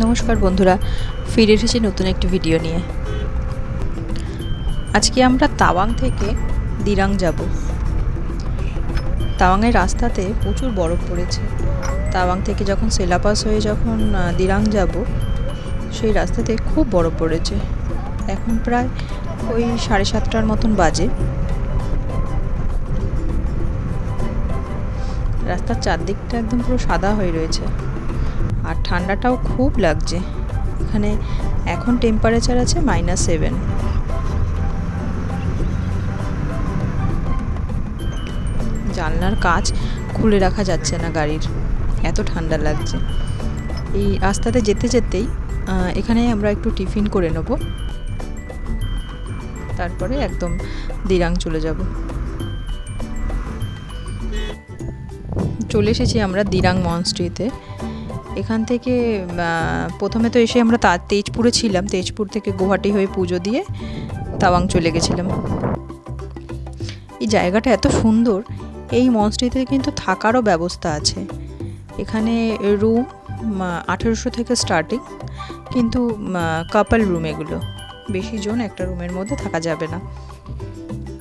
নমস্কার বন্ধুরা, ফিরে এসেছি নতুন একটি ভিডিও নিয়ে। আজকে আমরা তাওয়াং থেকে দিরাং যাব। তাওয়াংয়ের রাস্তাতে প্রচুর বরফ পড়েছে। তাওয়াং থেকে যখন সেলাপাস হয়ে যখন দিরাং যাব, সেই রাস্তাতে খুব বরফ পড়েছে। এখন প্রায় ওই সাড়ে সাতটার মতন বাজে। রাস্তার চারদিকটা একদম পুরো সাদা হয়ে রয়েছে। ঠান্ডাটাও খুব লাগছে। এখানে এখন টেম্পারেচার আছে মাইনাস সেভেন জানলার কাজ খুলে রাখা যাচ্ছে না গাড়ির। এত ঠান্ডা লাগছে। এই রাস্তাতে যেতে যেতেই এখানে আমরা একটু টিফিন করে নেব। তারপরে একদম দিরাং চলে যাব। চলে এসেছি আমরা দিরাং মনস্ট্রিতে এখান থেকে প্রথমে তো এসে আমরা তা, তেজপুরে ছিলাম। তেজপুর থেকে গুয়াহাটি হয়ে পুজো দিয়ে তাওয়াং চলে গেছিলাম। এই জায়গাটা এত সুন্দর, এই মঞ্চটিতে কিন্তু থাকারও ব্যবস্থা আছে। এখানে রুম আঠেরোশো থেকে স্টার্টিং কিন্তু কাপল রুম এগুলো। বেশি জন একটা রুমের মধ্যে থাকা যাবে না।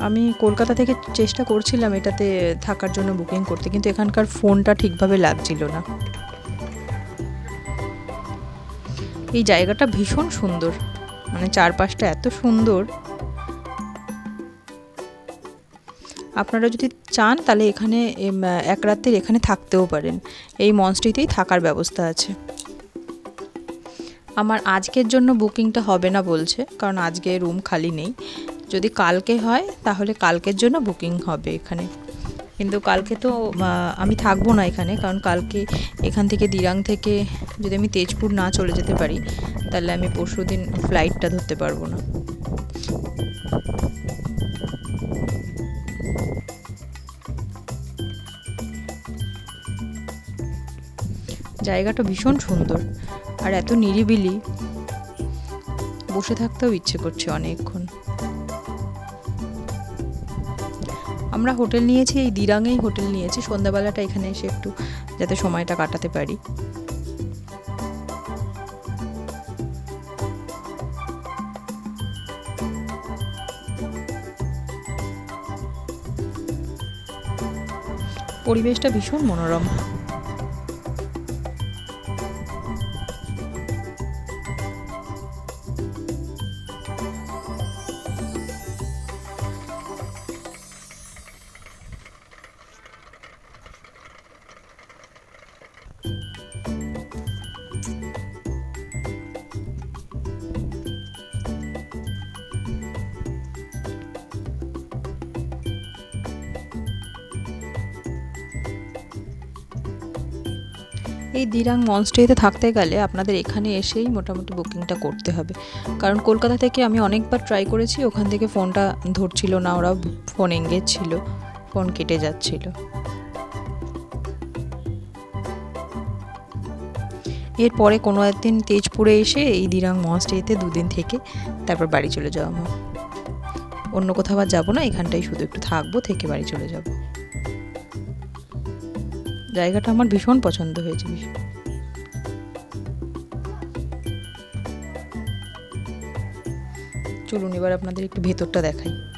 আমি কলকাতা থেকে চেষ্টা করছিলাম এটাতে থাকার জন্য বুকিং করতে, কিন্তু এখানকার ফোনটা ঠিকভাবে লাগছিল না। এই জায়গাটা ভীষণ সুন্দর। মানে চারপাশটা এত সুন্দর। আপনারা যদি চান তাহলে এখানে এক রাত্রির এখানে থাকতেও পারেন। এই মঞ্চটিতেই থাকার ব্যবস্থা আছে। আমার আজকের জন্য বুকিংটা হবে না বলছে, কারণ আজকে রুম খালি নেই। যদি কালকে হয়, তাহলে কালকের জন্য বুকিং হবে এখানে। কিন্তু কালকে তো আমি থাকব না এখানে, কারণ কালকে এখান থেকে দিরাং থেকে যদি আমি তেজপুর না চলে যেতে পারি, তাহলে আমি পরশু দিন ফ্লাইটটা ধরতে পারব না। জায়গাটা ভীষণ সুন্দর, আর এত নিরিবিলি। বসে থাকতেও ইচ্ছে করছে অনেকক্ষণ। আমরা হোটেল নিয়েছি, এই দিরাঙেই হোটেল নিয়েছি। সন্ধ্যাবেলাটা এখানে এসে একটু যাতে সময়টা কাটাতে পারি। পরিবেশটা ভীষণ মনোরম। এই দিরাং মনস্টেতে থাকতে গেলে আপনাদের এখানে এসেই মোটামুটি বুকিংটা করতে হবে। কারণ কলকাতা থেকে আমি অনেকবার ট্রাই করেছি, ওখান থেকে ফোনটা ধরছিল না ওরা ফোন এঙ্গেজ ছিল ফোন কেটে যাচ্ছিল। এরপরে কোনো একদিন তেজপুরে এসে এই দিরাং মনস্টেতে দুদিন থেকে তারপর বাড়ি চলে যাওয়া অন্য কোথাও আর যাব না এখানটাই শুধু একটু থাকব, থেকে বাড়ি চলে যাব। জায়গাটা আমার ভীষণ পছন্দ হয়েছে। চলুন এবার আপনাদের একটু ভেতরটা দেখাই।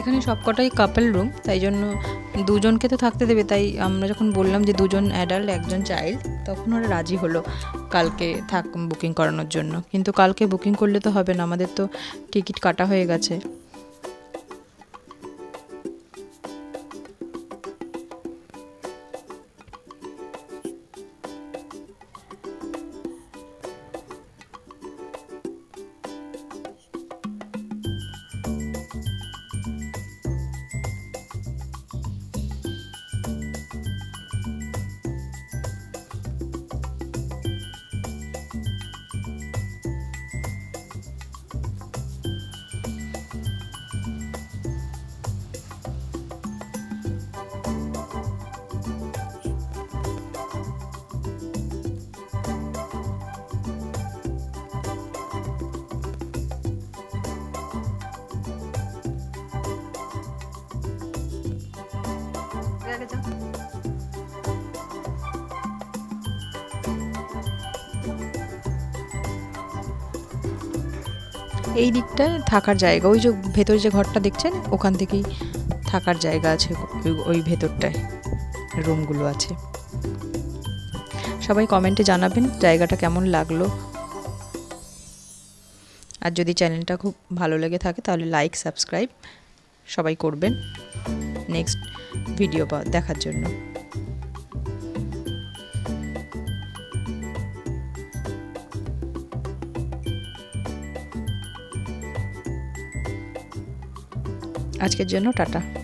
এখানে সবকটাই কাপল রুম তাই জন্য দুজনকে তো থাকতে দেবে, তাই আমরা যখন বললাম যে দুজন অ্যাডাল্ট একজন চাইল্ড তখন ওরা রাজি হলো কালকে থাক বুকিং করানোর জন্য। কিন্তু কালকে বুকিং করলে তো হবে না, আমাদের তো টিকিট কাটা হয়ে গেছে। যাক এই দিকটায় থাকার জায়গা, ওই যে ভেতর যে ঘরটা দেখছেন, ওখান থেকেই থাকার জায়গা আছে ওই ভেতরটায়, রুমগুলো আছে। সবাই কমেন্টে জানাবেন জায়গাটা কেমন লাগল। আর যদি চ্যানেলটা খুব ভালো লেগে থাকে, তাহলে লাইক সাবস্ক্রাইব সবাই করবেন। নেক্সট ভিডিও দেখার জন্য। আজকের জন্য টাটা।